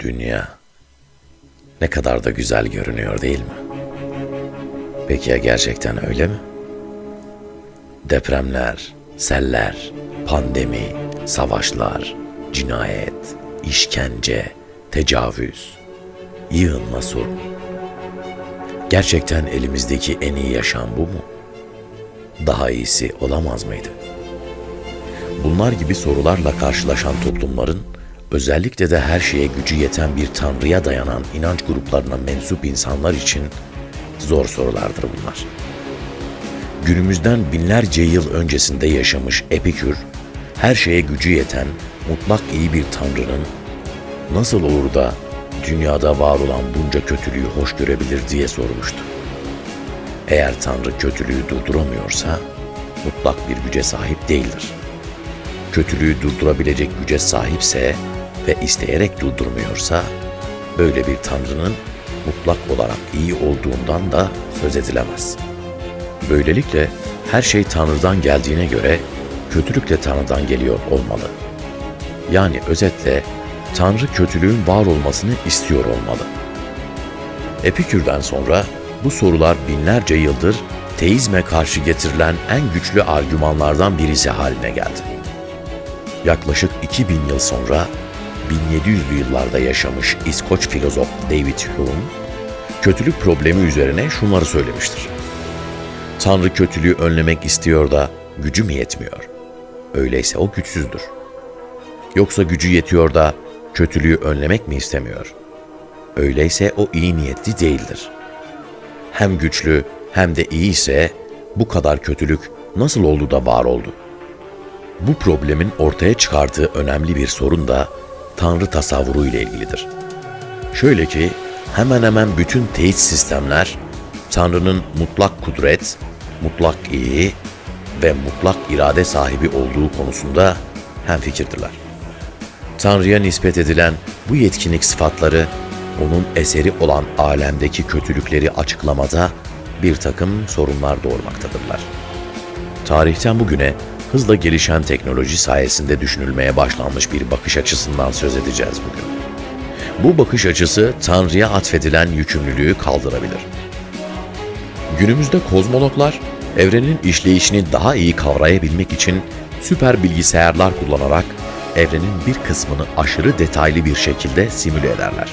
Dünya ne kadar da güzel görünüyor değil mi? Peki ya gerçekten öyle mi? Depremler, seller, pandemi, savaşlar, cinayet, işkence, tecavüz, yığınma sorun. Gerçekten elimizdeki en iyi yaşam bu mu? Daha iyisi olamaz mıydı? Bunlar gibi sorularla karşılaşan toplumların özellikle de her şeye gücü yeten bir tanrıya dayanan inanç gruplarına mensup insanlar için zor sorulardır bunlar. Günümüzden binlerce yıl öncesinde yaşamış Epikür, her şeye gücü yeten mutlak iyi bir tanrının nasıl olur da dünyada var olan bunca kötülüğü hoş görebilir diye sormuştu. Eğer Tanrı kötülüğü durduramıyorsa mutlak bir güce sahip değildir. Kötülüğü durdurabilecek güce sahipse ve isteyerek durdurmuyorsa böyle bir Tanrı'nın mutlak olarak iyi olduğundan da söz edilemez. Böylelikle her şey Tanrı'dan geldiğine göre kötülük de Tanrı'dan geliyor olmalı. Yani özetle Tanrı kötülüğün var olmasını istiyor olmalı. Epikür'den sonra bu sorular binlerce yıldır teizme karşı getirilen en güçlü argümanlardan birisi haline geldi. Yaklaşık 2000 yıl sonra 1700'lü yıllarda yaşamış İskoç filozof David Hume, kötülük problemi üzerine şunları söylemiştir. Tanrı kötülüğü önlemek istiyor da gücü mü yetmiyor? Öyleyse o güçsüzdür. Yoksa gücü yetiyor da kötülüğü önlemek mi istemiyor? Öyleyse o iyi niyetli değildir. Hem güçlü hem de iyi ise bu kadar kötülük nasıl oldu da var oldu? Bu problemin ortaya çıkardığı önemli bir sorun da Tanrı tasavvuru ile ilgilidir. Şöyle ki hemen hemen bütün teyit sistemler Tanrı'nın mutlak kudret, mutlak iyi ve mutlak irade sahibi olduğu konusunda hemfikirdirler. Tanrı'ya nispet edilen bu yetkinlik sıfatları onun eseri olan alemdeki kötülükleri açıklamada bir takım sorunlar doğurmaktadırlar. Tarihten bugüne hızla gelişen teknoloji sayesinde düşünülmeye başlanmış bir bakış açısından söz edeceğiz bugün. Bu bakış açısı Tanrı'ya atfedilen yükümlülüğü kaldırabilir. Günümüzde kozmologlar evrenin işleyişini daha iyi kavrayabilmek için süper bilgisayarlar kullanarak evrenin bir kısmını aşırı detaylı bir şekilde simüle ederler.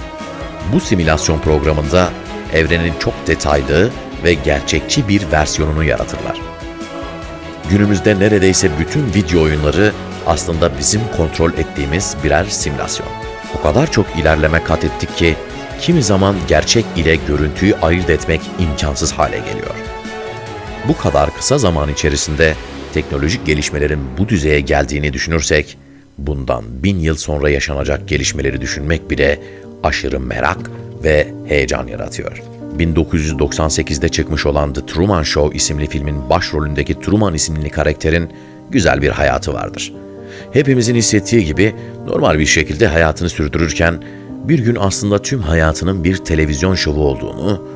Bu simülasyon programında evrenin çok detaylı ve gerçekçi bir versiyonunu yaratırlar. Günümüzde neredeyse bütün video oyunları aslında bizim kontrol ettiğimiz birer simülasyon. O kadar çok ilerleme kat ettik ki kimi zaman gerçek ile görüntüyü ayırt etmek imkansız hale geliyor. Bu kadar kısa zaman içerisinde teknolojik gelişmelerin bu düzeye geldiğini düşünürsek, bundan bin yıl sonra yaşanacak gelişmeleri düşünmek bile aşırı merak ve heyecan yaratıyor. 1998'de çıkmış olan The Truman Show isimli filmin başrolündeki Truman isimli karakterin güzel bir hayatı vardır. Hepimizin hissettiği gibi normal bir şekilde hayatını sürdürürken bir gün aslında tüm hayatının bir televizyon şovu olduğunu,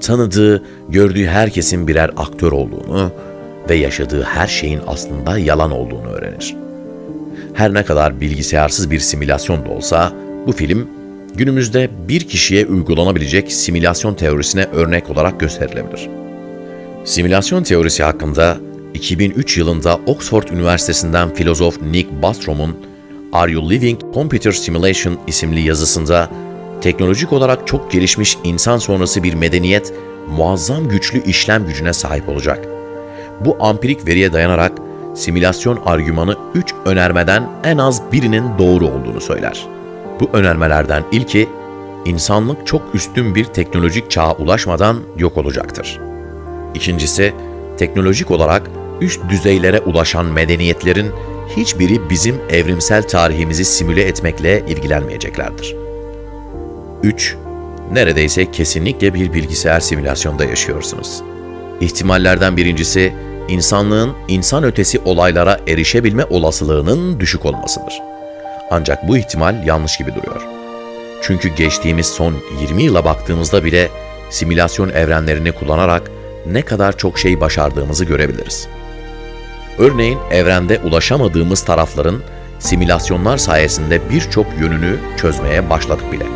tanıdığı, gördüğü herkesin birer aktör olduğunu ve yaşadığı her şeyin aslında yalan olduğunu öğrenir. Her ne kadar bilgisayarsız bir simülasyon da olsa bu film günümüzde bir kişiye uygulanabilecek simülasyon teorisine örnek olarak gösterilebilir. Simülasyon teorisi hakkında 2003 yılında Oxford Üniversitesi'nden filozof Nick Bostrom'un Are You Living Computer Simulation isimli yazısında teknolojik olarak çok gelişmiş insan sonrası bir medeniyet muazzam güçlü işlem gücüne sahip olacak. Bu ampirik veriye dayanarak simülasyon argümanı 3 önermeden en az birinin doğru olduğunu söyler. Bu önermelerden ilki, insanlık çok üstün bir teknolojik çağa ulaşmadan yok olacaktır. İkincisi, teknolojik olarak üst düzeylere ulaşan medeniyetlerin hiçbiri bizim evrimsel tarihimizi simüle etmekle ilgilenmeyeceklerdir. 3. Neredeyse kesinlikle bir bilgisayar simülasyonda yaşıyorsunuz. İhtimallerden birincisi, insanlığın insan ötesi olaylara erişebilme olasılığının düşük olmasıdır. Ancak bu ihtimal yanlış gibi duruyor. Çünkü geçtiğimiz son 20 yıla baktığımızda bile simülasyon evrenlerini kullanarak ne kadar çok şey başardığımızı görebiliriz. Örneğin evrende ulaşamadığımız tarafların simülasyonlar sayesinde birçok yönünü çözmeye başladık bile.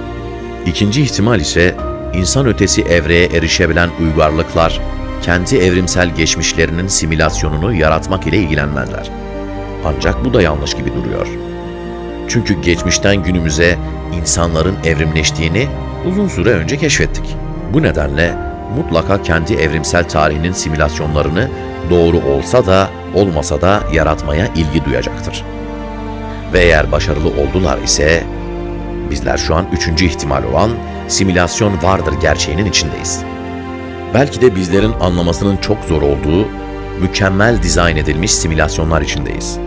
İkinci ihtimal ise insan ötesi evreye erişebilen uygarlıklar kendi evrimsel geçmişlerinin simülasyonunu yaratmak ile ilgilenmezler. Ancak bu da yanlış gibi duruyor. Çünkü geçmişten günümüze insanların evrimleştiğini uzun süre önce keşfettik. Bu nedenle mutlaka kendi evrimsel tarihinin simülasyonlarını doğru olsa da olmasa da yaratmaya ilgi duyacaktır. Ve eğer başarılı oldular ise bizler şu an üçüncü ihtimal olan simülasyon vardır gerçeğinin içindeyiz. Belki de bizlerin anlamasının çok zor olduğu mükemmel dizayn edilmiş simülasyonlar içindeyiz.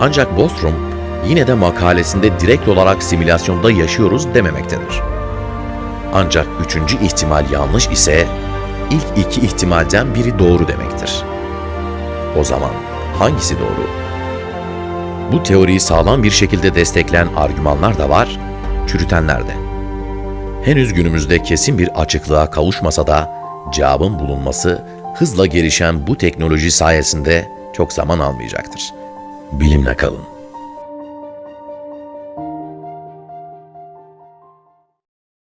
Ancak Bostrom yine de makalesinde direkt olarak simülasyonda yaşıyoruz dememektedir. Ancak üçüncü ihtimal yanlış ise ilk iki ihtimalden biri doğru demektir. O zaman hangisi doğru? Bu teoriyi sağlam bir şekilde destekleyen argümanlar da var, çürütenler de. Henüz günümüzde kesin bir açıklığa kavuşmasa da cevabın bulunması hızla gelişen bu teknoloji sayesinde çok zaman almayacaktır. Bilimle kalın.